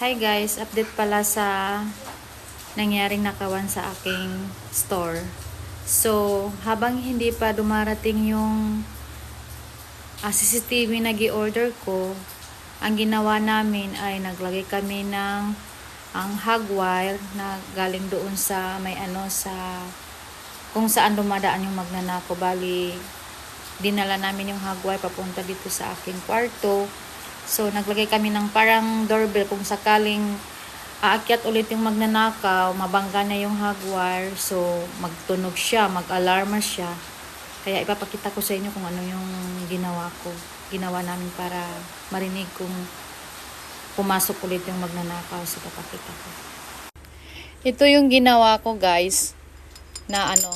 Hi guys, update pala sa nangyaring nakawan sa aking store. So, habang hindi pa dumarating yung ah, CCTV na gi-order ko, ang ginawa namin ay naglagay kami ng ang hog wire na galing doon sa may ano sa kung saan dumadaan yung magnanako. Bali, dinala namin yung hog wire papunta dito sa aking kwarto. So, naglagay kami ng parang doorbell kung sakaling aakyat ulit yung magnanakaw, mabangga na yung hog wire. So, magtunog siya, mag-alarma siya. Kaya ipapakita ko sa inyo kung ano yung ginawa ko. Ginawa namin para marinig kung pumasok ulit yung magnanakaw. So, papakita ko. Ito yung ginawa ko guys na ano,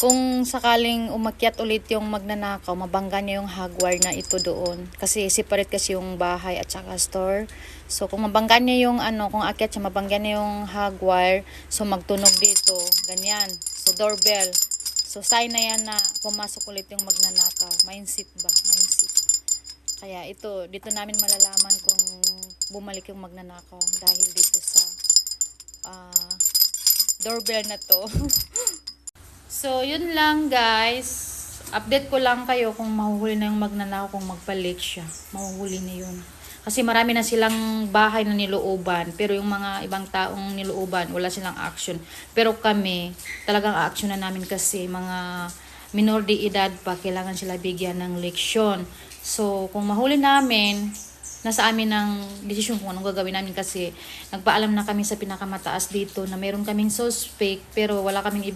kung sakaling umakyat ulit yung magnanakaw, mabangga niya yung hagwire na ito doon. Kasi separate kasi yung bahay at saka store. So, kung mabangga niya yung ano, kung akyat siya, mabangga niya yung hagwire, so magtunog dito. Ganyan. So, doorbell. So, sign na yan na pumasok ulit yung magnanakaw. Mindset ba? Mindset. Kaya ito, dito namin malalaman kung bumalik yung magnanakaw dahil dito sa ah, doorbell na to. So, yun lang guys. Update ko lang kayo kung mahuhuli na yung magnanakaw kung magpalik siya. Mahuhuli na yun. Kasi marami na silang bahay na nilooban. Pero yung mga ibang taong nilooban, wala silang action. Pero kami, talagang action na namin kasi mga minor de edad pa, kailangan sila bigyan ng leksyon. So, kung mahuli namin, nasa amin ang desisyon kung anong gagawin namin kasi nagpaalam na kami sa pinakamataas dito na meron kaming suspect pero wala kaming